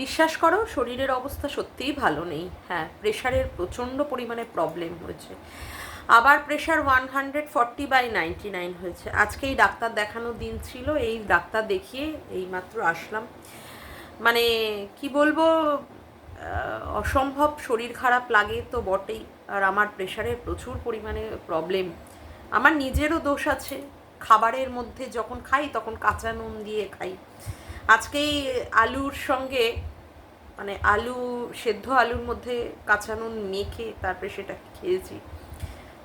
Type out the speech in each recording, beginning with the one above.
বিশ্বাস করো, শরীরের অবস্থা সত্যিই ভালো নেই। হ্যাঁ প্রেশারের প্রচণ্ড পরিমাণে প্রবলেম হয়েছে। আবার pressure one hundred forty by ninety nine হয়েছে। আজকে এই ডাক্তার দেখানো দিন ছিল, এই ডাক্তার দেখিয়ে এইমাত্র আসলাম। মানে কি বলব অসম্ভব শরীর খারাপ লাগে তো বটেই, আর আমার প্রেশারের প্রচুর পরিমাণে প্রবলেম আমার নিজেরও দোষ আছে। খাবারের মধ্যে যখন খাই, তখন কাঁচা নুন দিয়ে খাই। আজকেই আলুর সঙ্গে মানে আলু, সেদ্ধ আলুর মধ্যে কাঁচা নুন মেখে তারপরে সেটা খেয়েছি।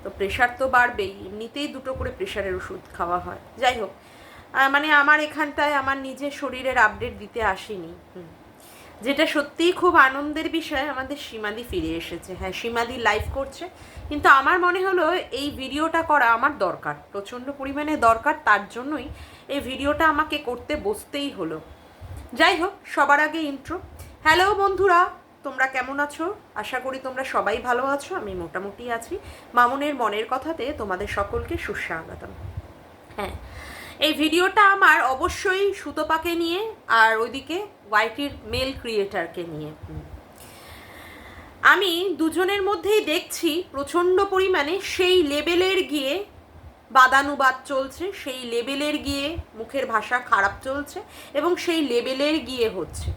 তো প্রেশার তো বাড়বেই, এমনিতেই দুটো করে প্রেশারের ওষুধ খাওয়া হয়। যাই হোক মানে আমার এখানটায় আমার নিজের শরীরের আপডেট দিতে আসেনি। যেটা সত্যিই খুব আনন্দের বিষয়, আমাদের সীমাদি ফিরে এসেছে। হ্যাঁ সীমাদি লাইভ করছে। কিন্তু আমার মনে হলো এই ভিডিওটা করা আমার দরকার। প্রচণ্ড পরিমাণে দরকার, তার জন্যই এই ভিডিওটা আমাকে করতে বসতেই হলো। যাই হোক, সবার আগে ইন্ট্রো হ্যালো বন্ধুরা, তোমরা কেমন আছো? আশা করি তোমরা সবাই ভালো আছো, আমি মোটামুটি আছি। মামুনের মনের কথাতে তোমাদের সকলকে সুস্বাগতম। হ্যাঁ এই ভিডিওটা আমার অবশ্যই সুতোপাকে নিয়ে আর ওইদিকে ওয়াইটির মেল ক্রিয়েটারকে নিয়ে। আমি দুজনের মধ্যেই দেখছি প্রচণ্ড পরিমাণে সেই লেভেলের গিয়ে বাদানুবাদ চলছে, সেই লেবেলের গিয়ে মুখের ভাষা খারাপ চলছে এবং সেই লেবেলের গিয়ে হচ্ছে।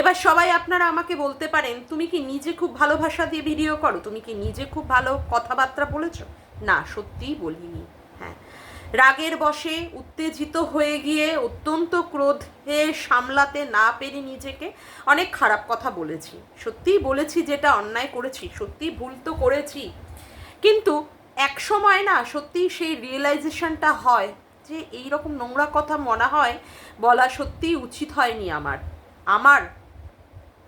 এবার সবাই আপনারা আমাকে বলতে পারেন, তুমি কি নিজে খুব ভালো ভাষা দিয়ে ভিডিও করো? তুমি কি নিজে খুব ভালো কথাবার্তা বলেছ? না, সত্যিই বলিনি। হ্যাঁ। রাগের বশে উত্তেজিত হয়ে গিয়ে অত্যন্ত ক্রোধে সামলাতে না পেরে নিজেকে অনেক খারাপ কথা বলেছি। সত্যিই বলেছি যেটা অন্যায় করেছি, সত্যিই ভুল তো করেছি। কিন্তু এক সময় না সত্যিই সেই রিয়েলাইজেশনটা হয় যে এই রকম নোংরা কথা মনে হয় বলা সত্যিই উচিত হয়নি আমার। আমার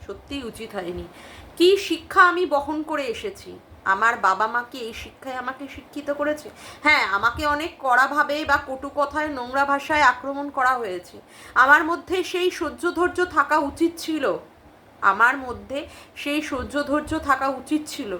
সত্যিই উচিত হয়নি। কি শিক্ষা আমি বহন করে এসেছি? আমার বাবা মাকে এই শিক্ষায় আমাকে শিক্ষিত করেছে? হ্যাঁ আমাকে অনেক কড়াভাবে বা কটু কথায় নোংরা ভাষায় আক্রমণ করা হয়েছে। আমার মধ্যে সেই সহ্য ধৈর্য থাকা উচিত ছিল। আমার মধ্যে সেই সহ্য ধৈর্য থাকা উচিত ছিল।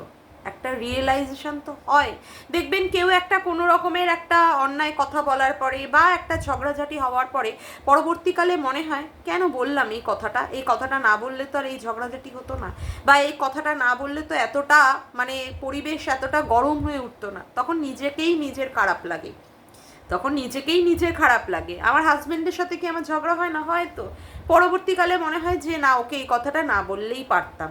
একটা রিয়েলাইজেশন তো হয়। দেখবেন কেউ একটা কোনো রকমের একটা অন্যায় কথা বলার পরে বা একটা ঝগড়াঝাটি হওয়ার পরে পরবর্তীকালে মনে হয়, কেন বললাম এই কথাটা? এই কথাটা না বললে তো আর এই ঝগড়াঝাটি হতো না। বা এই কথাটা না বললে তো এতটা মানে পরিবেশ এতটা গরম হয়ে উঠতো না। তখন নিজেকেই নিজের খারাপ লাগে। তখন নিজেকেই নিজের খারাপ লাগে। আমার হাজব্যান্ডের সাথে কি আমার ঝগড়া হয় না? হয়তো পরবর্তীকালে মনে হয় যে না, ওকে এই কথাটা না বললেই পারতাম।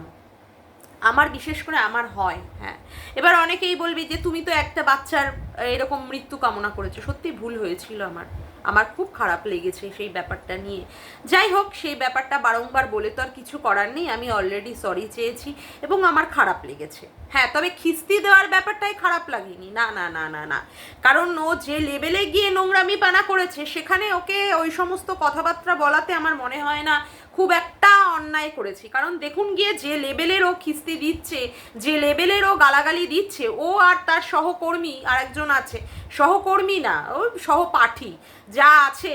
আমার, বিশেষ করে আমার হয় হ্যাঁ। এবার অনেকেই বলবি যে, তুমি তো একটা বাচ্চার এরকম মৃত্যু কামনা করেছ। সত্যি ভুল হয়েছিল আমার। আমার খুব খারাপ লেগেছে সেই ব্যাপারটা নিয়ে। যাই হোক, সেই ব্যাপারটা বারংবার বলে তো আর কিছু করার নেই। আমি অলরেডি সরি চেয়েছি এবং আমার খারাপ লেগেছে। হ্যাঁ তবে খিস্তি দেওয়ার ব্যাপারটাই খারাপ লাগেনি। না না না না না। কারণ ও যে লেভেলে গিয়ে নোংরামি পানা করেছে, সেখানে ওকে ওই সমস্ত কথাবার্তা বলাতে আমার মনে হয় না খুব একটা অন্যায় করেছি। কারণ দেখুন গিয়ে যে লেভেলের ও খিস্তি দিচ্ছে, যে লেভেলের ও গালাগালি দিচ্ছে, ও আর তার সহকর্মী আরেকজন আছে সহকর্মী না, ও সহপাঠী, যা আছে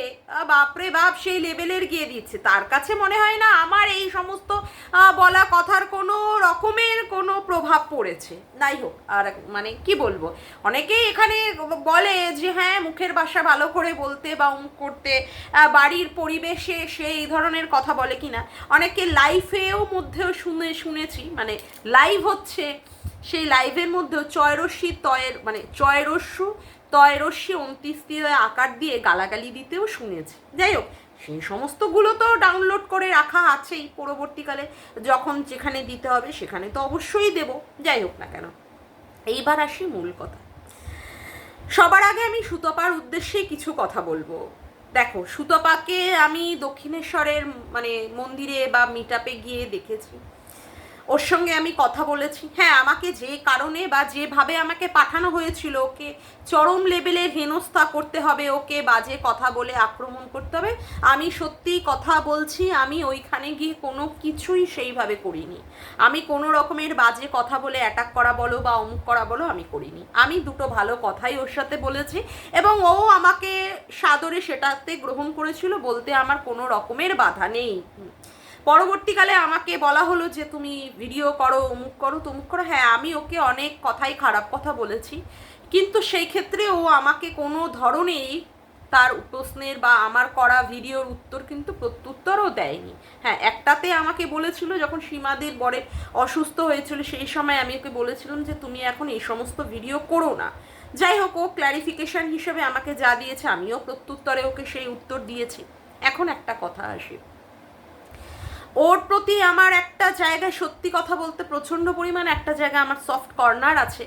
বাপরে বাপ, সেই লেভেলের গিয়ে দিচ্ছে। তার কাছে মনে হয় না আমার এই সমস্ত বলা কথার কোনো রকমের কোনো প্রভাব পড়েছে। যাই হোক, আর মানে কি বলব? অনেকেই এখানে বলে যে হ্যাঁ মুখের ভাষা ভালো করে বলতে বা উম করতে বাড়ির পরিবেশে সে এই ধরনের কথা বলে কিনা অনেকে লাইফেও মধ্যেও শুনে, শুনেছি মানে লাইভ হচ্ছে, সেই লাইভের মধ্যেও চয়রস্যি তয়ের মানে চয়রস্যু তয়রস্যি দিয়ে আকার দিয়ে গালাগালি দিতেও শুনেছি। যাই হোক, সেই সমস্তগুলো তো ডাউনলোড করে রাখা আছেই পরবর্তীকালে। যখন যেখানে দিতে হবে সেখানে তো অবশ্যই দেব, যাই হোক না কেন। এইবার আসি মূল কথা। সবার আগে আমি সুতপার উদ্দেশ্যে কিছু কথা বলব। দেখো, সুতপাকে আমি দক্ষিণেশ্বরের মানে মন্দিরে বা মিটাপে গিয়ে দেখেছি। ওর সঙ্গে আমি কথা বলেছি। হ্যাঁ আমাকে যে কারণে বা যেভাবে আমাকে পাঠানো হয়েছিল, ওকে চরম লেভেলের হেনস্থা করতে হবে, ওকে বাজে কথা বলে আক্রমণ করতে হবে। আমি সত্যিই কথা বলছি, আমি ওইখানে গিয়ে কোনো কিছুই সেইভাবে করিনি। আমি কোনো রকমের বাজে কথা বলে অ্যাটাক করা বলো বা অমুক করা বলো আমি করিনি। আমি দুটো ভালো কথাই ওর সাথে বলেছি এবং ও আমাকে সাদরে সেটাতে গ্রহণ করেছিল বলতে আমার কোনো রকমের বাধা নেই। পরবর্তীকালে আমাকে বলা হলো যে তুমি ভিডিও করো, অমুক করো, তমুক করো। হ্যাঁ আমি ওকে অনেক কথাই খারাপ কথা বলেছি। কিন্তু সেই ক্ষেত্রে ও আমাকে কোনো ধরনেই তার প্রশ্নের বা আমার করা ভিডিওর উত্তর কিন্তু প্রত্যুত্তরও দেয়নি। হ্যাঁ একটাতে আমাকে বলেছিল যখন সীমাদের বরে অসুস্থ হয়েছিল, সেই সময় আমি ওকে বলেছিলাম যে তুমি এখন এই সমস্ত ভিডিও করো না। যাই হোক, ও ক্ল্যারিফিকেশন হিসেবে আমাকে যা দিয়েছে, আমিও প্রত্যুত্তরে ওকে সেই উত্তর দিয়েছি। এখন একটা কথা আসে। ওর প্রতি আমার একটা জায়গায় সত্যি কথা বলতে প্রচণ্ড পরিমাণ একটা জায়গায় আমার সফট কর্নার আছে।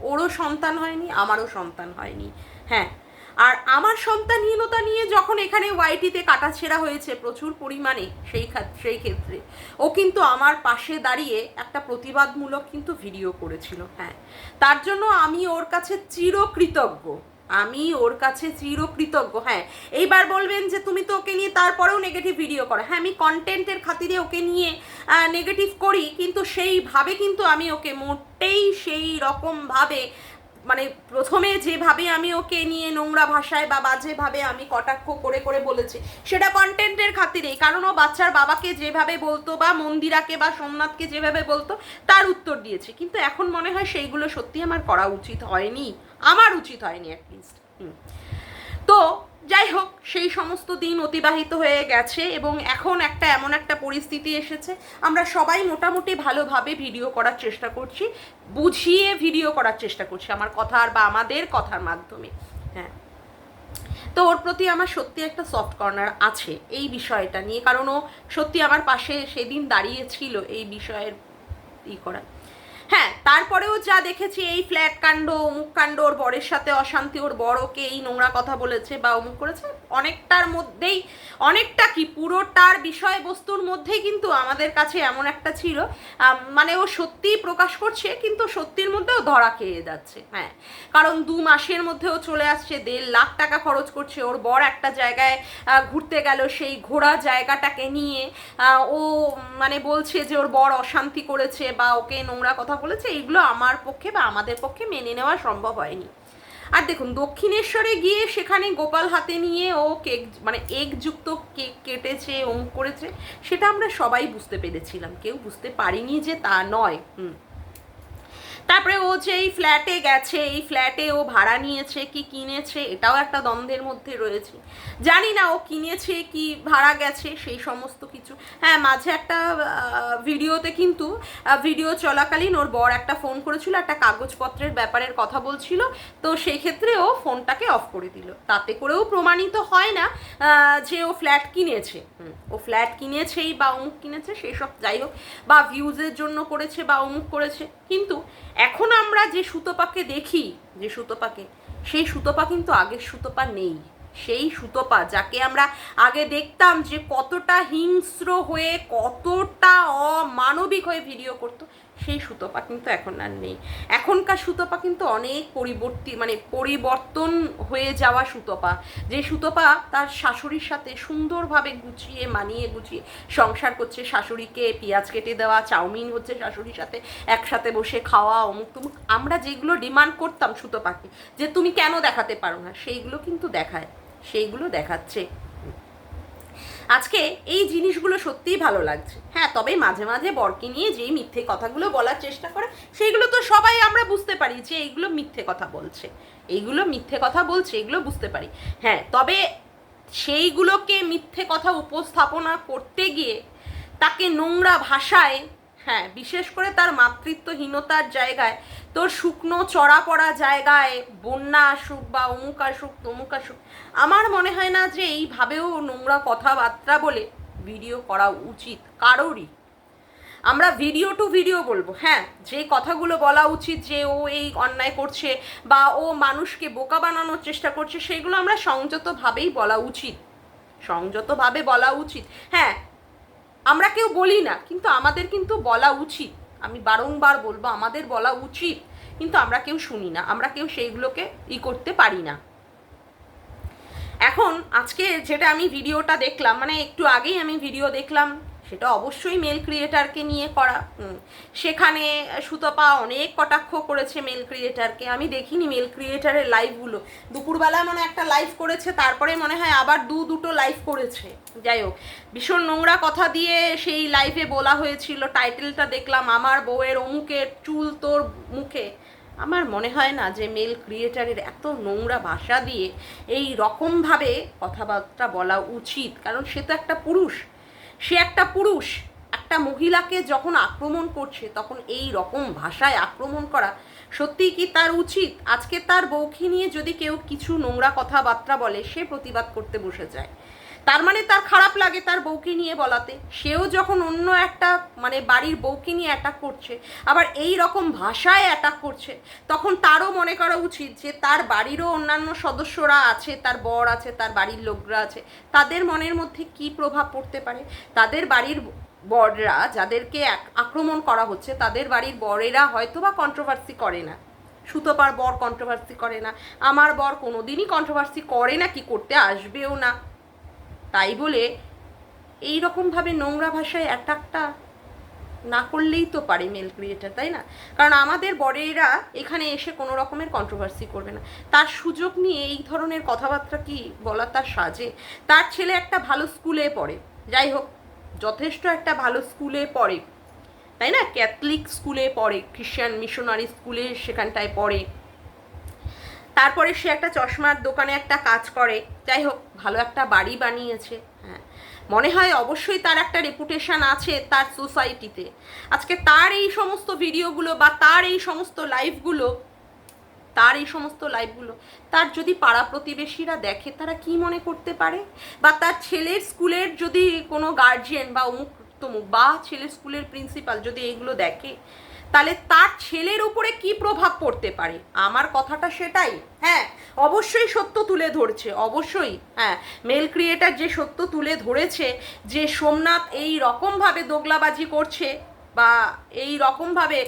ওরও সন্তান হয়নি, আমারও সন্তান হয়নি। হ্যাঁ আর আমার সন্তানহীনতা নিয়ে যখন এখানে ওয়াইটিতে কাটাছেড়া হয়েছে প্রচুর পরিমাণে, সেই সেই ক্ষেত্রে। ও কিন্তু আমার পাশে দাঁড়িয়ে একটা প্রতিবাদমূলক কিন্তু ভিডিও করেছিল হ্যাঁ। তার জন্য আমি ওর কাছে চিরকৃতজ্ঞ। আমি ওর কাছে চিরকৃতজ্ঞ। হ্যাঁ এইবার বলবেন যে তুমি তো ওকে নিয়ে তারপরেও নেগেটিভ ভিডিও করো। হ্যাঁ আমি কন্টেন্টের খাতিরে ওকে নিয়ে নেগেটিভ করি, কিন্তু সেইভাবে কিন্তু আমি ওকে মোটেই সেই রকমভাবে মানে প্রথমে যেভাবে আমি ওকে নিয়ে নোংরা ভাষায় বা বাজেভাবে আমি কটাক্ষ করে করে বলেছি, সেটা কন্টেন্টের খাতিরেই। কারণ ও বাচ্চার বাবাকে যেভাবে বলতো বা মন্দিরাকে বা সোমনাথকে যেভাবে বলতো, তার উত্তর দিয়েছে। কিন্তু এখন মনে হয় সেইগুলো সত্যি আমার করা উচিত হয়নি। আমার উচিত হয়নি অ্যাটলিস্ট তো, যাই হোক, সেই সমস্ত দিন অতিবাহিত হয়ে গেছে এবং এখন একটা এমন একটা পরিস্থিতি এসেছে। আমরা সবাই মোটামুটি ভালোভাবে ভিডিও করার চেষ্টা করছি, বুঝিয়ে ভিডিও করার চেষ্টা করছি আমার কথার বা আমাদের কথার মাধ্যমে। হ্যাঁ। তো ওর প্রতি আমার সত্যি একটা সফট কর্নার আছে এই বিষয়টা নিয়ে, কারণ ও সত্যি আমার পাশে সেদিন দাঁড়িয়েছিল এই বিষয়ের ই করা হ্যাঁ তারপরেও যা দেখেছি, এই ফ্ল্যাট কাণ্ড, অমুক কাণ্ড, ওর বরের সাথে অশান্তি, ওর বড়কে এই নোংরা কথা বলেছে বা অমুক করেছে অনেকটার মধ্যেই, অনেকটা কি, পুরোটার বিষয়বস্তুর মধ্যেই কিন্তু আমাদের কাছে এমন একটা ছিল। মানে ও সত্যিই প্রকাশ করছে, কিন্তু সত্যির মধ্যেও ধরা খেয়ে যাচ্ছে হ্যাঁ। কারণ দু মাসের মধ্যেও চলে আসছে, দেড় লাখ টাকা খরচ করছে, ওর বর একটা জায়গায় ঘুরতে গেল, সেই ঘোরা জায়গাটাকে নিয়ে ও মানে বলছে যে ওর বর অশান্তি করেছে বা ওকে নোংরা কথা বলেছে, এইগুলো আমার পক্ষে বা আমাদের পক্ষে মেনে নেওয়া সম্ভব হয়নি। আর দেখুন, দক্ষিণেশ্বরে গিয়ে সেখানে গোপাল হাতে নিয়ে ও কেক মানে এগযুক্ত কেক কেটেছে অমুক করেছে, সেটা আমরা সবাই বুঝতে পেরেছিলাম। কেউ বুঝতে পারিনি যে তা নয়। হুম। তারপরে ও যে এই ফ্ল্যাটে গেছে, এই ফ্ল্যাটে ও ভাড়া নিয়েছে, কি কিনেছে, এটাও একটা দ্বন্দ্বের মধ্যে রয়েছে। জানি না ও কিনেছে, কি ভাড়া গেছে, সেই সমস্ত কিছু। হ্যাঁ মাঝে একটা ভিডিওতে কিন্তু ভিডিও চলাকালীন ওর বর একটা ফোন করেছিল, একটা কাগজপত্রের ব্যাপারের কথা বলছিল। তো সেই ক্ষেত্রে ও ফোনটাকে অফ করে দিল। তাতে করেও প্রমাণিত হয় না যে ও ফ্ল্যাট কিনেছে। ও ফ্ল্যাট কিনেছেই বা অমুক কিনেছে সেই সব যাই হোক, বা ভিউজের জন্য করেছে বা অমুক করেছে। কিন্তু এখন আমরা যে সুতোপাকে দেখি, যে সুতোপাকে, সেই সুতোপা কিন্তু আগের সুতোপা নেই। সেই সুতোপা যাকে আমরা আগে দেখতাম যে কতটা হিংস্র হয়ে, কতটা অমানবিক হয়ে ভিডিও করতো সেই সুতোপা কিন্তু এখন আর নেই। এখনকার সুতোপা কিন্তু অনেক পরিবর্তী মানে পরিবর্তন হয়ে যাওয়া সুতোপা। যে সুতোপা তার শাশুড়ির সাথে সুন্দরভাবে গুছিয়ে, মানিয়ে গুছিয়ে সংসার করছে, শাশুড়িকে পেঁয়াজ কেটে দেওয়া, চাউমিন হচ্ছে শাশুড়ির সাথে, একসাথে বসে খাওয়া অমুক তমুক আমরা যেগুলো ডিমান্ড করতাম সুতোপাকে, যে তুমি কেন দেখাতে পারো না, সেইগুলো কিন্তু দেখায়, সেইগুলো দেখাচ্ছে। আজকে এই জিনিসগুলো সত্যিই ভালো লাগছে। হ্যাঁ তবে মাঝে মাঝে বরকে নিয়ে যেই মিথ্যে কথাগুলো বলার চেষ্টা করে সেইগুলো তো সবাই আমরা বুঝতে পারি যে এইগুলো মিথ্যে কথা বলছে। এইগুলো মিথ্যে কথা বলছে, এগুলো বুঝতে পারি। হ্যাঁ তবে সেইগুলোকে মিথ্যে কথা উপস্থাপনা করতে গিয়ে তাকে নোংরা ভাষায় হ্যাঁ বিশেষ করে তার মাতৃত্বহীনতার জায়গায়, তোর শুকনো চড়া পড়া জায়গায়, বন্যা আসুক বা অমুক আসুক, তমুক আসুক, আমার মনে হয় না যে এইভাবেও নোংরা কথাবার্তা বলে ভিডিও করা উচিত কারোরই। আমরা ভিডিও টু ভিডিও বলব হ্যাঁ যে কথাগুলো বলা উচিত যে ও এই অন্যায় করছে বা ও মানুষকে বোকা বানানোর চেষ্টা করছে, সেগুলো আমরা সংযতভাবেই বলা উচিত। সংযতভাবে বলা উচিত। হ্যাঁ আমরা কেউ বলি না, কিন্তু আমাদের কিন্তু বলা উচিত। আমি বারংবার বলব, আমাদের বলা উচিত, কিন্তু আমরা কেউ শুনি না, আমরা কেউ সেইগুলোকে ই করতে পারি না। এখন আজকে যেটা আমি ভিডিওটা দেখলাম মানে একটু আগেই আমি ভিডিও দেখলাম সেটা অবশ্যই মেল ক্রিয়েটারকে নিয়ে করা। সেখানে সুতপা অনেক কটাক্ষ করেছে মেল ক্রিয়েটারকে আমি দেখিনি মেল ক্রিয়েটারের লাইভগুলো দুপুরবেলা মানে একটা লাইভ করেছে, তারপরে মনে হয় আবার দু দুটো লাইভ করেছে। যাই হোক, ভীষণ নোংরা কথা দিয়ে সেই লাইভে বলা হয়েছিল। টাইটেলটা দেখলাম আমার বউয়ের অমুকের চুল তোর মুখে। আমার মনে হয় না যে মেল ক্রিয়েটারের এত নোংরা ভাষা দিয়ে এই রকমভাবে কথাবার্তা বলা উচিত। কারণ সে তো একটা পুরুষ। সে একটা পুরুষ, একটা মহিলাকে যখন আক্রমণ করছে, তখন এই রকম ভাষায় আক্রমণ করা সত্যিই কি তার উচিত? আজকে তার বউকে নিয়ে যদি কেউ কিছু নোংরা কথাবার্তা বলে, সে প্রতিবাদ করতে বসে যায়। তার মানে তার খারাপ লাগে তার বউকে নিয়ে বলাতে। সেও যখন অন্য একটা মানে বাড়ির বউকে নিয়ে অ্যাটাক করছে, আবার এই রকম ভাষায় অ্যাটাক করছে, তখন তারও মনে করা উচিত যে তার বাড়িরও অন্যান্য সদস্যরা আছে, তার বর আছে, তার বাড়ির লোকরা আছে, তাদের মনের মধ্যে কি প্রভাব পড়তে পারে? তাদের বাড়ির বররা যাদেরকে আক্রমণ করা হচ্ছে, তাদের বাড়ির বরেরা হয়তো বা কন্ট্রোভার্সি করে না। সুতোপার বর কন্ট্রোভার্সি করে না, আমার বর কোনোদিনই কন্ট্রোভার্সি করে না, কি করতে আসবেও না। তাই বলে এই রকমভাবে নোংরা ভাষায় অ্যাটাকটা না করলেই তো পারে মেল ক্রিয়েটার তাই না? কারণ আমাদের বড়েরা এখানে এসে কোনো রকমের কন্ট্রোভার্সি করবে না। তার সুযোগ নিয়ে এই ধরনের কথাবার্তা কি বলা তার সাজে? তার ছেলে একটা ভালো স্কুলে পড়ে। যাই হোক, যথেষ্ট একটা ভালো স্কুলে পড়ে। তাই না? ক্যাথলিক স্কুলে পড়ে খ্রিশ্চান মিশনারি স্কুলে সেখানটায় পড়ে। তারপরে সে একটা চশমার দোকানে একটা কাজ করে। যাই হোক, ভালো একটা বাড়ি বানিয়েছে। হ্যাঁ। মনে হয় অবশ্যই তার একটা রেপুটেশন আছে তার সোসাইটিতে আজকে তার এই সমস্ত ভিডিওগুলো বা তার এই সমস্ত লাইভগুলো তার এই সমস্ত লাইভগুলো তার যদি পাড়া প্রতিবেশীরা দেখে, তারা কি মনে করতে পারে? বা তার ছেলের স্কুলের যদি কোনো গার্জিয়ান বা অমুক তমুক বা ছেলের স্কুলের প্রিন্সিপাল যদি এগুলো দেখে তাহলে তার ছেলের উপরে কি প্রভাব পড়তে পারে? আমার কথাটা সেটাই। হ্যাঁ অবশ্যই সত্য তুলে ধরছে, অবশ্যই। হ্যাঁ মেল ক্রিয়েটার যে সত্য তুলে ধরেছে যে সোমনাথ এই রকমভাবে দোগলাবাজি করছে বা এই রকমভাবে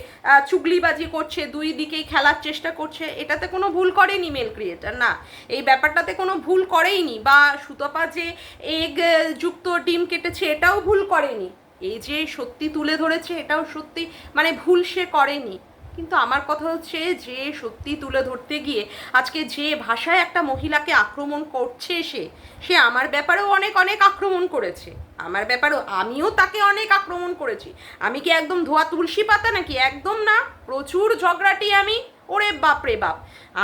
চুগলিবাজি করছে, দুই দিকেই খেলার চেষ্টা করছে, এটাতে কোনো ভুল করেনি মেল ক্রিয়েটার না। এই ব্যাপারটাতে কোনো ভুল করেইনি বা সুতপা যে এগ যুক্ত ডিম কেটেছে, এটাও ভুল করেনি। এই যে সত্যি তুলে ধরেছে, এটাও সত্যি মানে ভুল সে করেনি। কিন্তু আমার কথা হচ্ছে যে সত্যি তুলে ধরতে গিয়ে আজকে যে ভাষায় একটা মহিলাকে আক্রমণ করছে সে সে আমার ব্যাপারেও অনেক অনেক আক্রমণ করেছে। আমার ব্যাপারেও আমিও তাকে অনেক আক্রমণ করেছি। আমি কি একদম ধোয়া তুলসী পাতা নাকি? একদম না। প্রচুর ঝগড়াটি আমি ওরে বাপ রে বাপ।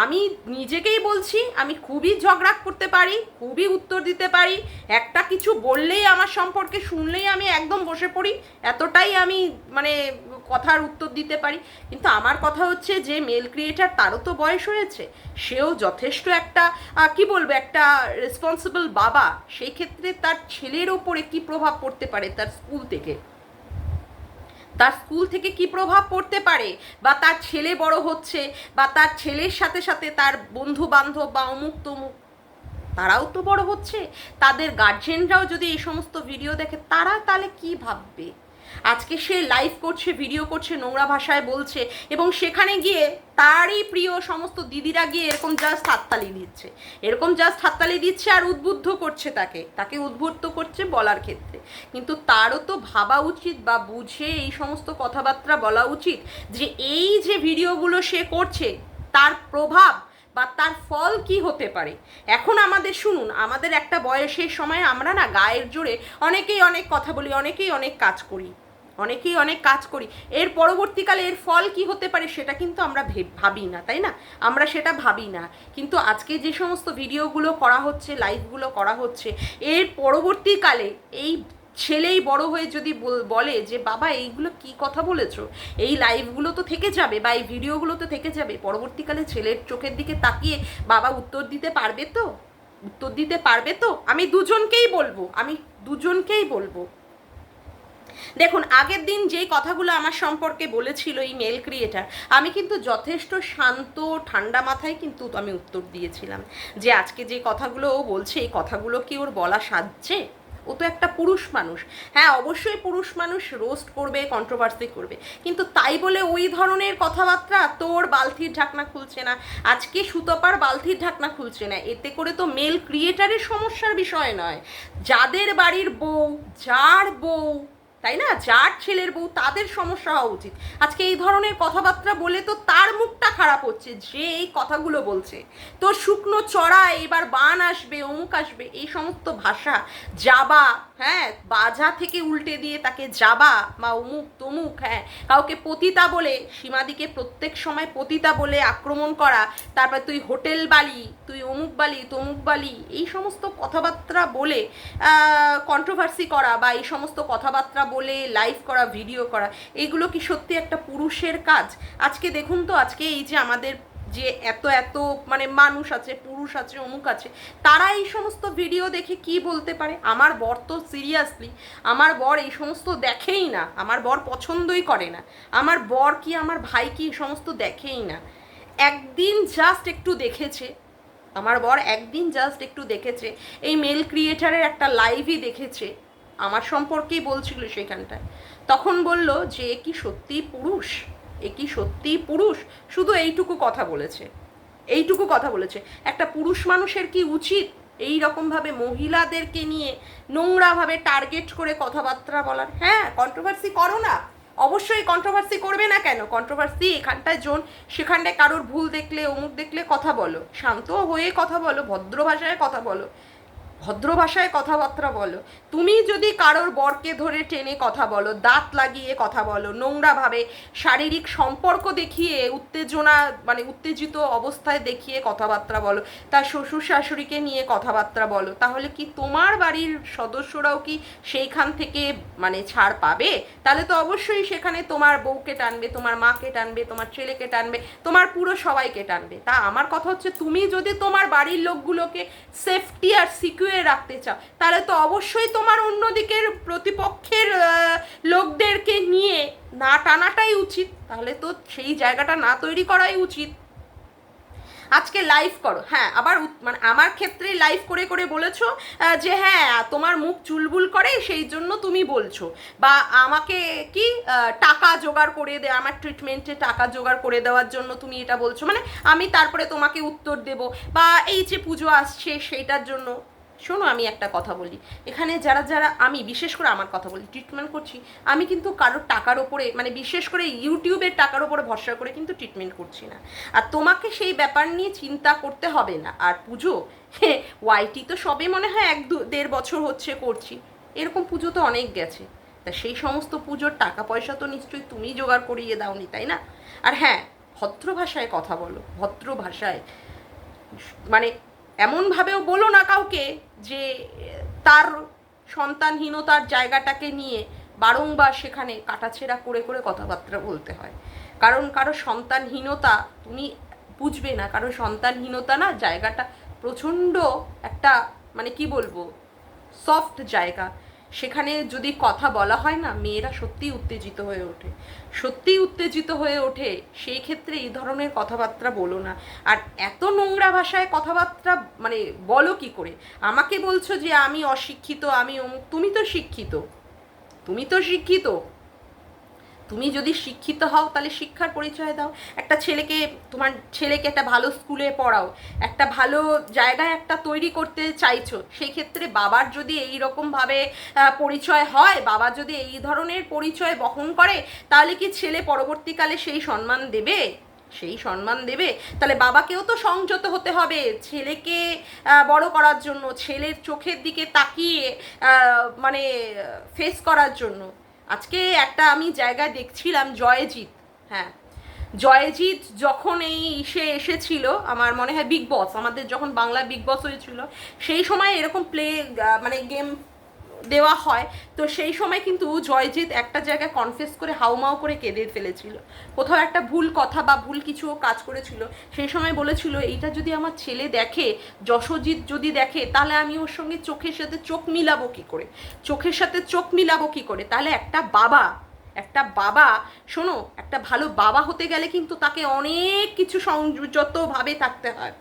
আমি নিজেকেই বলছি, আমি খুবই ঝগড়া করতে পারি, খুবই উত্তর দিতে পারি। একটা কিছু বললেই আমার সম্পর্কে শুনলেই আমি একদম বসে পড়ি, এতটাই আমি মানে কথার উত্তর দিতে পারি। কিন্তু আমার কথা হচ্ছে যে মেল ক্রিয়েটার তারও তো বয়স হয়েছে, সেও যথেষ্ট একটা কি বলব, একটা রেসপন্সিবল বাবা। সেই ক্ষেত্রে তার ছেলের ওপরে কি প্রভাব পড়তে পারে তার স্কুল থেকে? তার স্কুল থেকে কি প্রভাব পড়তে পারে? বা তার ছেলে বড় হচ্ছে? বা তার ছেলের সাথে সাথে তার বন্ধু বান্ধব বা অমুক তমুক, তারাও তো বড় হচ্ছে? তাদের গার্জেনরাও যদি এই সমস্ত ভিডিও দেখে, তারা তাহলে কি ভাববে? আজকে সে লাইভ করছে ভিডিও করছে, নোংরা ভাষায় বলছে এবং সেখানে গিয়ে তারই প্রিয় সমস্ত দিদিরা গিয়ে এরকম জাস্ট হাততালি দিচ্ছে। এরকম জাস্ট হাততালি দিচ্ছে আর উদ্বুদ্ধ করছে তাকে। তাকে উদ্বুদ্ধ করছে বলার ক্ষেত্রে। কিন্তু তারও তো ভাবা উচিত বা বুঝে এই সমস্ত কথাবার্তা বলা উচিত যে এই যে ভিডিওগুলো সে করছে, তার প্রভাব বা তার ফল কি হতে পারে? এখন আমাদের শুনুন, আমাদের একটা বয়সের সময় আমরা না গায়ের জোরে অনেকেই অনেক কথা বলি, অনেকেই অনেক কাজ করি। অনেকেই অনেক কাজ করি। এর পরবর্তীকালে এর ফল কি হতে পারে সেটা কিন্তু আমরা ভাবি না, তাই না? আমরা সেটা ভাবি না। কিন্তু আজকে যে সমস্ত ভিডিওগুলো করা হচ্ছে, লাইভগুলো করা হচ্ছে, এর পরবর্তীকালে এই ছেলেই বড় হয়ে যদি বলে যে, বাবা, এইগুলো কি কথা বলেছ? এই লাইভগুলো তো থেকে যাবে বা এই ভিডিওগুলো তো থেকে যাবে। পরবর্তীকালে ছেলের চোখের দিকে তাকিয়ে বাবা উত্তর দিতে পারবে তো? উত্তর দিতে পারবে তো? আমি দুজনকেই বলব, আমি দুজনকেই বলব। দেখুন, আগের দিন যেই কথাগুলো আমার সম্পর্কে বলেছিল এই মেল ক্রিয়েটার আমি কিন্তু যথেষ্ট শান্ত, ঠান্ডা মাথায় কিন্তু আমি উত্তর দিয়েছিলাম যে আজকে যে কথাগুলো ও বলছে, এই কথাগুলো কি ওর বলা সাজছে? ও তো একটা পুরুষ মানুষ। হ্যাঁ অবশ্যই পুরুষ মানুষ রোস্ট করবে কন্ট্রোভার্সি করবে। কিন্তু তাই বলে ওই ধরনের কথাবার্তা তোর বালতির ঢাকনা খুলছে না। আজকে সুতপার বালতির ঢাকনা খুলছে না। এতে করে তো মেল ক্রিয়েটারের সমস্যার বিষয় নয়। যাদের বাড়ির বউ, যার বউ তাই না? যার ছেলের বউ তাদের সমস্যা হওয়া উচিত। আজকে এই ধরনের কথাবার্তা বলে তো তার মুখটা খারাপ হচ্ছে, যে এই কথাগুলো বলছে। তো শুকনো চড়া, এবার বান আসবে, অমুক আসবে, এই সমস্ত ভাষা, যাবা হ্যাঁ বাজা থেকে উল্টে দিয়ে তাকে যাবা বা অমুক তমুক হ্যাঁ কাউকে পতিতা বলে, সীমাদিকে প্রত্যেক সময় পতিতা বলে আক্রমণ করা, তারপর তুই হোটেল বালি, তুই অমুক বালি, তমুক বালি, এই সমস্ত কথাবার্তা বলে কন্ট্রোভার্সি করা বা এই সমস্ত কথাবার্তা বলে লাইভ করা ভিডিও করা এইগুলো কি সত্যি একটা পুরুষের কাজ? আজকে দেখুন তো, আজকে এই যে আমাদের যে এত এত মানে মানুষ আছে, পুরুষ আছে, অমুক আছে, তারা এই সমস্ত ভিডিও দেখে কি বলতে পারে? আমার বর তো সিরিয়াসলি আমার বর এই সমস্ত দেখেই না, আমার বর পছন্দই করে না, আমার বর কি, আমার ভাই কি এই সমস্ত দেখেই না? একদিন জাস্ট একটু দেখেছে, আমার বর একদিন জাস্ট একটু দেখেছে, এই মেল ক্রিয়েটারের একটা লাইভই দেখেছে, আমার সম্পর্কেই বলছিল সেখানটায়। তখন বলল যে কি সত্যিই পুরুষ? এ কি সত্যিই পুরুষ? শুধু এইটুকু কথা বলেছে। এইটুকু কথা বলেছে। একটা পুরুষ মানুষের কি উচিত এই রকমভাবে মহিলাদেরকে নিয়ে নোংরাভাবে টার্গেট করে কথাবার্তা বলার? হ্যাঁ কন্ট্রোভার্সি করো না। অবশ্যই কন্ট্রোভার্সি করবে না কেন? কন্ট্রোভার্সি এখানটায় জোন, সেখানটায় কারোর ভুল দেখলে, অমুক দেখলে কথা বলো। শান্ত হয়ে কথা বলো, ভদ্র ভাষায় কথা বলো। ভদ্র ভাষায় কথাবার্তা বলো। তুমি যদি কারোর বরকে ধরে টেনে কথা বলো, দাঁত লাগিয়ে কথা বলো নোংরাভাবে শারীরিক সম্পর্ক দেখিয়ে, উত্তেজনা মানে উত্তেজিত অবস্থায় দেখিয়ে কথাবার্তা বলো, তার শ্বশুর শাশুড়িকে নিয়ে কথাবার্তা বলো, তাহলে কি তোমার বাড়ির সদস্যরাও কি সেইখান থেকে মানে ছাড় পাবে? তাহলে তো অবশ্যই সেখানে তোমার বউকে টানবে, তোমার মাকে টানবে, তোমার ছেলেকে টানবে, তোমার পুরো সবাইকে টানবে। তা আমার কথা হচ্ছে, তুমি যদি তোমার বাড়ির লোকগুলোকে সেফটি আর সিকিউর রাখতে চাও, তাহলে তো অবশ্যই তোমার অন্যদিকের প্রতিপক্ষের লোকদেরকে নিয়ে না টানাটাই উচিত, তাহলে তো সেই জায়গাটা না তৈরি করাই উচিত। আজকে লাইভ করো হ্যাঁ আবার মানে আমার ক্ষেত্রে লাইভ করে করে বলেছ যে হ্যাঁ তোমার মুখ চুলবুল করে, সেই জন্য তুমি বলছো। বা আমাকে কি টাকা জোগাড় করে দে, আমার ট্রিটমেন্টে টাকা জোগাড় করে দেওয়ার জন্য তুমি এটা বলছো মানে আমি তারপরে তোমাকে উত্তর দেব, বা এই যে পুজো আসছে, সেইটার জন্য। শোনো, আমি একটা কথা বলি। এখানে যারা যারা আমি, বিশেষ করে আমার কথা বলি ট্রিটমেন্ট করছি, আমি কিন্তু কারোর টাকার ওপরে মানে বিশেষ করে ইউটিউবের টাকার ওপরে ভরসা করে কিন্তু ট্রিটমেন্ট করছি না। আর তোমাকে সেই ব্যাপার নিয়ে চিন্তা করতে হবে না। আর পুজো হ্যাঁ ওয়াইটি তো সবে মনে হয় এক দু, দেড় বছর হচ্ছে করছি। এরকম পুজো তো অনেক গেছে। তা সেই সমস্ত পুজোর টাকা পয়সা তো নিশ্চয়ই তুমি জোগাড় করিয়ে দাওনি, তাই না? আর হ্যাঁ ভদ্র ভাষায় কথা বলো, ভদ্র ভাষায় মানে এমনভাবেও বলো না কাউকে যে তার সন্তানহীনতার জায়গাটাকে নিয়ে বারংবার সেখানে কাটাছেড়া করে করে কথাবার্তা বলতে হয়। কারণ কারও সন্তানহীনতা তুমি বুঝবে না কারণ সন্তানহীনতা না জায়গাটা প্রচণ্ড একটা মানে কি বলব সফট জায়গা। সেখানে যদি কথা বলা হয় না, মেয়েরা সত্যিই উত্তেজিত হয়ে ওঠে। সত্যিই উত্তেজিত হয়ে ওঠে, সেই ক্ষেত্রে এই ধরনের কথাবার্তা বলো না। আর এত নোংরা ভাষায় কথাবার্তা মানে বলো কি করে? আমাকে বলছো যে আমি অশিক্ষিত, আমি অমুক, তুমি তো শিক্ষিত। তুমি তো শিক্ষিত। তুমি যদি শিক্ষিত হও, তাহলে শিক্ষার পরিচয় দাও। একটা ছেলেকে, তোমার ছেলেকে একটা ভালো স্কুলে পড়াও। একটা ভালো জায়গায় একটা তৈরি করতে চাইছো সেই ক্ষেত্রে বাবার যদি এই রকমভাবে পরিচয় হয়, বাবা যদি এই ধরনের পরিচয় বহন করে, তাহলে কি ছেলে পরবর্তীকালে সেই সম্মান দেবে? সেই সম্মান দেবে? তাহলে বাবাকেও তো সংযত হতে হবে। ছেলেকে বড় করার জন্য, ছেলের চোখের দিকে তাকিয়ে মানে ফেস করার জন্য। আজকে একটা আমি জায়গায় দেখছিলাম জয়জিৎ হ্যাঁ। জয়জিৎ যখন এই ইসে এসেছিল, আমার মনে হয় বিগ বস আমাদের যখন বাংলা বিগ বস হয়েছিল, সেই সময় এরকম প্লে মানে গেম দেওয়া হয়, তো সেই সময় কিন্তু জয়জিৎ একটা জায়গায় কনফেস করে হাউমাউ করে কেঁদে ফেলেছিল। কোথাও একটা ভুল কথা বা ভুল কিছু কাজ করেছিল, সেই সময় বলেছিল, এইটা যদি আমার ছেলে দেখে, যশোজিৎ যদি দেখে, তাহলে আমি ওর সঙ্গে চোখের সাথে চোখ মিলাবো কি করে? চোখের সাথে চোখ মিলাবো কি করে? তাহলে একটা বাবা একটা বাবা, শোনো, একটা ভালো বাবা হতে গেলে কিন্তু তাকে অনেক কিছু সংযতভাবে থাকতে হয়।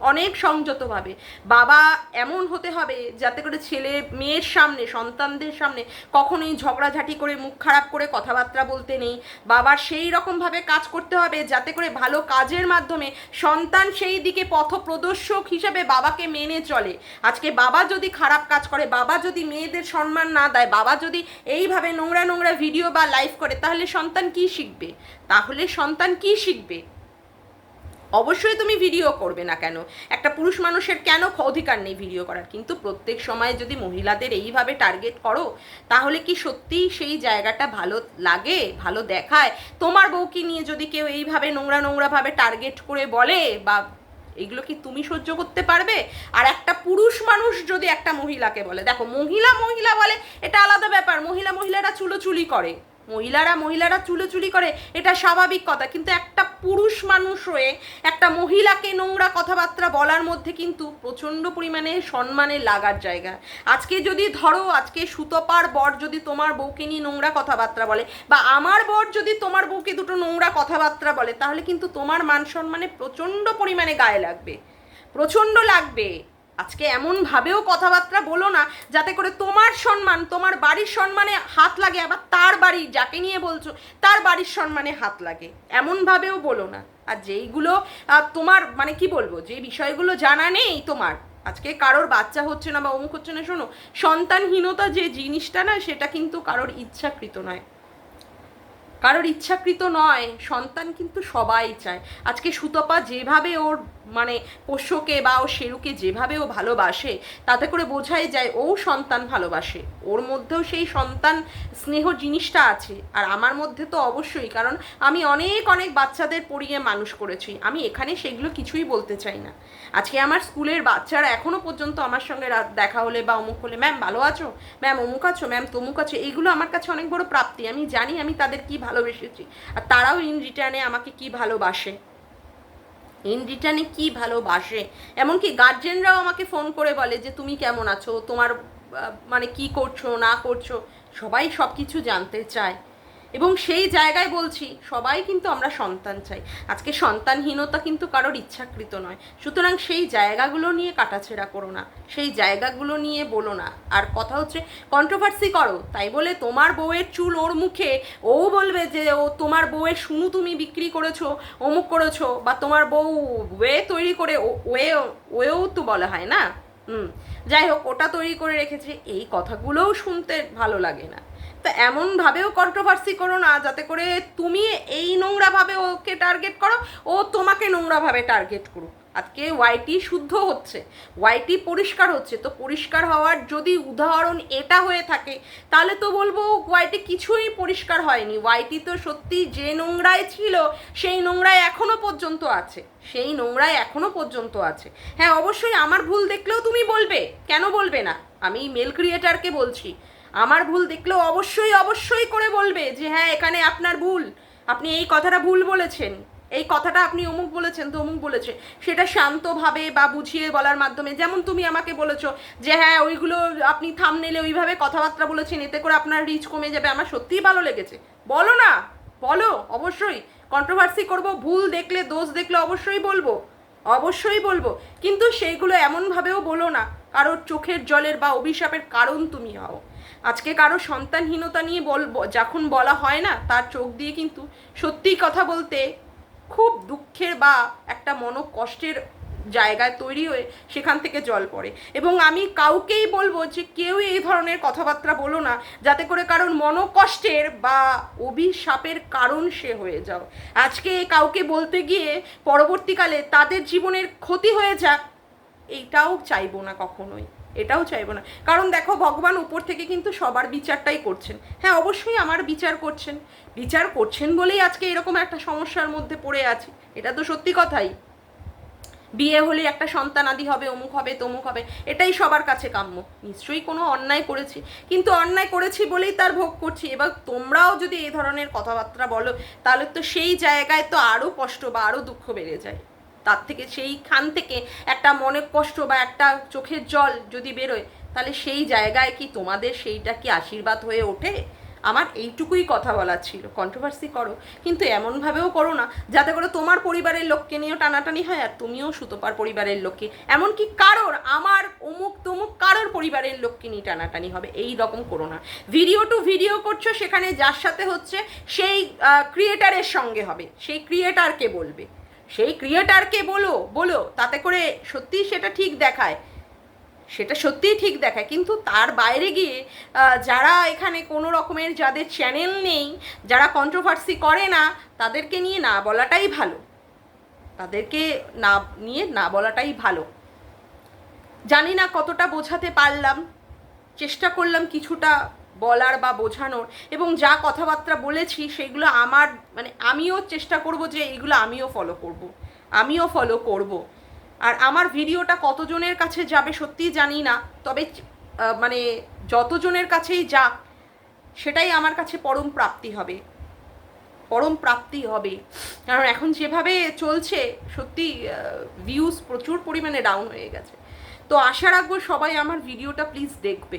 অনেক সংযতভাবে। বাবা এমন হতে হবে যাতে করে ছেলে মেয়ের সামনে, সন্তানদের সামনে কখনোই ঝগড়াঝাটি করে, মুখ খারাপ করে কথাবার্তা বলতে নেই। বাবার সেই রকমভাবে কাজ করতে হবে যাতে করে ভালো কাজের মাধ্যমে সন্তান সেই দিকে পথ প্রদর্শক হিসেবে বাবাকে মেনে চলে। আজকে বাবা যদি খারাপ কাজ করে, বাবা যদি মেয়েদের সম্মান না দেয়, বাবা যদি এইভাবে নোংরা নোংরা ভিডিও বা লাইভ করে, তাহলে সন্তান কি শিখবে? তাহলে সন্তান কি শিখবে? অবশ্যই তুমি ভিডিও করবে না কেন? একটা পুরুষ মানুষের কেন অধিকার নেই ভিডিও করার? কিন্তু প্রত্যেক সময় যদি মহিলাদের এইভাবে টার্গেট করো, তাহলে কি সত্যিই সেই জায়গাটা ভালো লাগে, ভালো দেখায়? তোমার বউকে নিয়ে যদি কেউ এইভাবে নোংরা নোংরাভাবে টার্গেট করে বলে, বা এগুলো কি তুমি সহ্য করতে পারবে? আর একটা পুরুষ মানুষ যদি একটা মহিলাকে বলে, দেখো মহিলা মহিলা বলে, এটা আলাদা ব্যাপার। মহিলা মহিলারা চুলোচুলি করে। মহিলারা মহিলারা চুলোচুলি করে, এটা স্বাভাবিক কথা। কিন্তু একটা পুরুষ মানুষ হয়ে একটা মহিলাকে নোংরা কথাবার্তা বলার মধ্যে কিন্তু প্রচণ্ড পরিমাণে সম্মানের লাগার জায়গা। আজকে যদি ধরো, আজকে সুতপার বর যদি তোমার বউকে নিয়ে নোংরা কথাবার্তা বলে, বা আমার বর যদি তোমার বউকে দুটো নোংরা কথাবার্তা বলে, তাহলে কিন্তু তোমার মান সম্মানে প্রচণ্ড পরিমাণে গায়ে লাগবে। প্রচণ্ড লাগবে। আজকে এমনভাবেও কথাবার্তা বলো না যাতে করে তোমার সম্মান, তোমার বাড়ির সম্মানে হাত লাগে, আবার তার বাড়ি যাকে নিয়ে বলছো, তার বাড়ির সম্মানে হাত লাগে। এমনভাবেও বলো না। আর যেইগুলো তোমার মানে কি বলব, যে বিষয়গুলো জানা নেই তোমার, আজকে কারোর বাচ্চা হচ্ছে না বা অমুক হচ্ছে না, শোনো, সন্তানহীনতা যে জিনিসটা না, সেটা কিন্তু কারোর ইচ্ছাকৃত নয়। কারোর ইচ্ছাকৃত নয়, সন্তান কিন্তু সবাই চায়। আজকে সুতপা যেভাবে ওর মানে পোষ্যকে বা ও শেরুকে যেভাবে ও ভালোবাসে, তাতে করে বোঝাই যায় ও সন্তান ভালোবাসে। ওর মধ্যেও সেই সন্তান স্নেহ জিনিসটা আছে, আর আমার মধ্যে তো অবশ্যই, কারণ আমি অনেক অনেক বাচ্চাদের পড়িয়ে মানুষ করেছি। আমি এখানে সেগুলো কিছুই বলতে চাই না। আজকে আমার স্কুলের বাচ্চারা এখনও পর্যন্ত আমার সঙ্গে দেখা হলে বা অমুক হলে, ম্যাম, ভালো আছো? ম্যাম, অমুক আছো? ম্যাম, তমুক আছো? এইগুলো আমার কাছে অনেক বড় প্রাপ্তি। আমি জানি আমি তাদের কি ভালোবেসেছি, আর তারাও ইন রিটার্নে আমাকে কি ভালোবাসে। ইন রিটার্নে কী ভালোবাসে? এমনকি গার্জেনরাও আমাকে ফোন করে বলে যে, তুমি কেমন আছো? তোমার মানে কি করছ, না করছ? সবাই সব কিছু জানতে চায়। এবং সেই জায়গায় বলছি, সবাই কিন্তু আমরা সন্তান চাই। আজকে সন্তানহীনতা কিন্তু কারোর ইচ্ছাকৃত নয়। সুতরাং সেই জায়গাগুলো নিয়ে কাটাছেড়া করো না। সেই জায়গাগুলো নিয়ে বলো না। আর কথা হচ্ছে কন্ট্রোভার্সি করো। তাই বলে তোমার বউয়ের চুল ওর মুখে, ও বলবে যে ও তোমার বউয়ের শুনু তুমি বিক্রি করেছ, অমুক করেছ, বা তোমার বউ ওয়ে তৈরি করে ওয়ে ওয়েও তো বলা হয় না? হুম, যাই হোক, ওটা তৈরি করে রেখেছে। এই কথাগুলোও শুনতে ভালো লাগে না। তো এমনভাবেও কন্ট্রোভার্সি করো না, যাতে করে তুমি এই নোংরাভাবে ওকে টার্গেট করো, ও তোমাকে নোংরাভাবে টার্গেট করুক। আজকে ওয়াইটি শুদ্ধ হচ্ছে ওয়াইটি পরিষ্কার হচ্ছে, তো পরিষ্কার হওয়ার যদি উদাহরণ এটা হয়ে থাকে, তাহলে তো বলব ওয়াইটি কিছুই পরিষ্কার হয়নি। ওয়াইটি তো সত্যি যে নোংরায় ছিল, সেই নোংরায় এখনও পর্যন্ত আছে, সেই নোংরায় এখনও পর্যন্ত আছে। হ্যাঁ অবশ্যই আমার ভুল দেখলেও তুমি বলবে, কেন বলবে না? আমি মেল ক্রিয়েটারকে বলছি। আমার ভুল দেখলেও অবশ্যই অবশ্যই করে বলবে যে হ্যাঁ এখানে আপনার ভুল। আপনি এই কথাটা ভুল বলেছেন। এই কথাটা আপনি অমুক বলেছেন তো অমুক বলেছে। সেটা শান্তভাবে বা বুঝিয়ে বলার মাধ্যমে যেমন তুমি আমাকে বলেছ যে হ্যাঁ ওইগুলো আপনি থামনেলে ওইভাবে কথাবার্তা বলেছেন, এতে করে আপনার রিচ কমে যাবে। আমার সত্যিই ভালো লেগেছে। বলো না, বলো, অবশ্যই। কন্ট্রোভার্সি করব, ভুল দেখলে, দোষ দেখলে অবশ্যই বলব। অবশ্যই বলব। কিন্তু সেইগুলো এমনভাবেও বলো না, কারোর চোখের জলের বা অভিশাপের কারণ তুমি হও। আজকে কারও সন্তানহীনতা নিয়ে বল যখন বলা হয় না, তার চোখ দিয়ে কিন্তু সত্যি কথা বলতে খুব দুঃখের বা একটা মনোকষ্টের জায়গায় তৈরি হয়ে সেখান থেকে জল পড়ে। এবং আমি কাউকেই বলব যে কেউ এই ধরনের কথাবার্তা বলো না, যাতে করে কারণ মনোকষ্টের বা অভিশাপের কারণ সে হয়ে যাও। আজকে কাউকে বলতে গিয়ে পরবর্তীকালে তাদের জীবনের ক্ষতি হয়ে যাক, এইটাও চাইব না কখনোই। এটাও চাইব না। কারণ দেখো, ভগবান উপর থেকে কিন্তু সবার বিচারটাই করছেন। হ্যাঁ অবশ্যই আমার বিচার করছেন। বিচার করছেন বলেই আজকে এরকম একটা সমস্যার মধ্যে পড়ে আছি। এটা তো সত্যি কথাই। বিয়ে হলে একটা সন্তান আদি হবে, অমুক হবে, তমুক হবে, এটাই সবার কাছে কাম্য। নিশ্চয়ই কোনো অন্যায় করেছি। কিন্তু অন্যায় করেছি বলেই তার ভোগ করছি। এবার তোমরাও যদি এই ধরনের কথাবার্তা বলো, তাহলে তো সেই জায়গায় তো আরও কষ্ট বা আরও দুঃখ বেড়ে যায়। তার থেকে সেইখান থেকে একটা মনে কষ্ট বা একটা চোখের জল যদি বেরোয়, তাহলে সেই জায়গায় কি তোমাদের সেইটা কি আশীর্বাদ হয়ে ওঠে? আমার এইটুকুই কথা বলার ছিল। কন্ট্রোভার্সি করো। কিন্তু এমনভাবেও করো না, যাতে করে তোমার পরিবারের লোককে নিয়েও টানাটানি হয় আর তুমিও সুতোপার পরিবারের লোককে। এমনকি কারোর, আমার অমুক তমুক কারোর পরিবারের লোককে নিয়ে টানাটানি হবে। এই রকম করো না। ভিডিও টু ভিডিও করছ, সেখানে যার সাথে হচ্ছে সেই ক্রিয়েটারের সঙ্গে হবে। সেই ক্রিয়েটারকে বলবে। সেই ক্রিয়েটারকে বলো বলো, তাতে করে সত্যিই সেটা ঠিক দেখায়। সেটা সত্যিই ঠিক দেখায়। কিন্তু তার বাইরে গিয়ে যারা এখানে কোনো রকমের যাদের চ্যানেল নেই, যারা কন্ট্রোভার্সি করে না, তাদেরকে নিয়ে না বলাটাই ভালো। তাদেরকে না নিয়ে না বলাটাই ভালো। জানি না কতটা বোঝাতে পারলাম, চেষ্টা করলাম কিছুটা বলার বা বোঝানোর এবং যা কথাবার্তা বলেছি সেগুলো আমার মানে আমিও চেষ্টা করব যে এগুলো আমিও ফলো করব। আমিও ফলো করব। আর আমার ভিডিওটা কতজনের কাছে যাবে সত্যিই জানি না, তবে মানে যতজনের কাছেই যাক, সেটাই আমার কাছে পরম প্রাপ্তি হবে, পরম প্রাপ্তি হবে কারণ এখন যেভাবে চলছে সত্যি ভিউজ প্রচুর পরিমাণে ডাউন হয়ে গেছে তো আশা রাখব সবাই আমার ভিডিওটা প্লিজ দেখবে